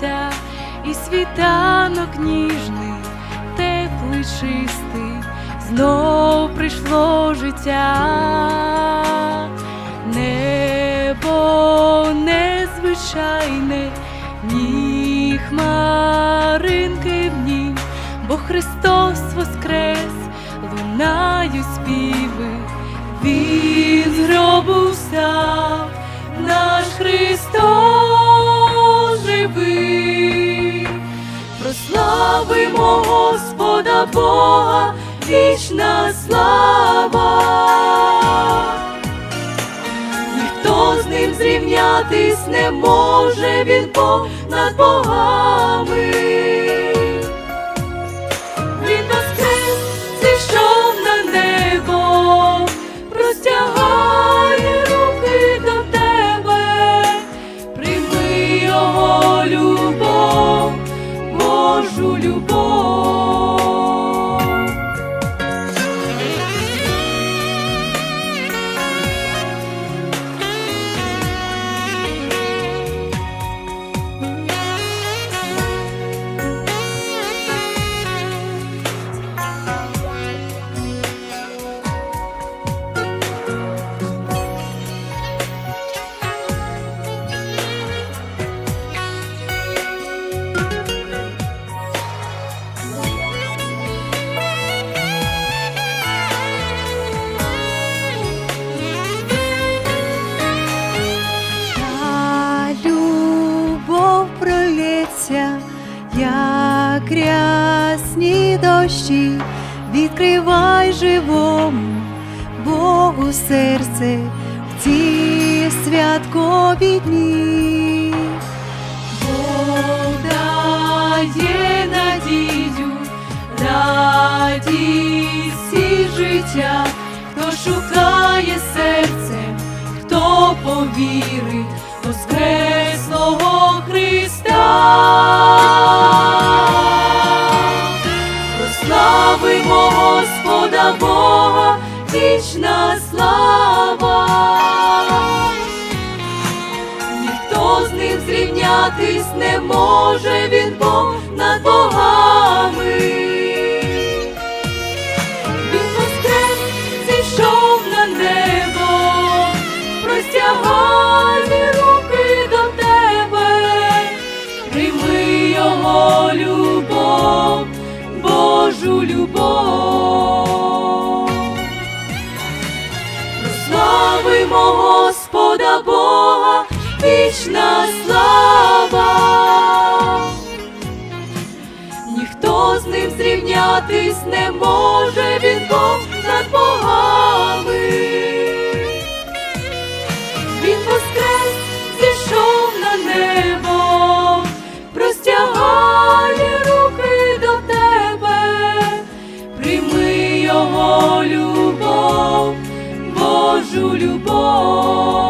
сонця і світанок ніжний, теплий, чистий, знов прийшло життя, небо незвичайне, ні хмаринки в нім, бо Христос воскрес, лунають співи, Він з гробу встав, наш Христос. Бога, вічна слава. Ніхто з ним зрівнятись не може, він Бог над богами. Він воскрес, зійшов на небо, простягає руки до тебе, прийми його любов, Божу любов. Дощі, відкривай живому Богу серце в ці святкові дні. Бог дає надію, радість і життя, хто шукає серцем, хто повірить Воскреслого зрівнятись не може, він Бог над богами. Він воскрес, зійшов на небо, простягає руки до тебе, прийми його любов, Божу любов. Прославимо Господа Бога, вічна слава. Зрівнятись не може, він Бог над богами. Він воскрес, зійшов на небо, простягає руки до тебе, прийми його любов, Божу любов.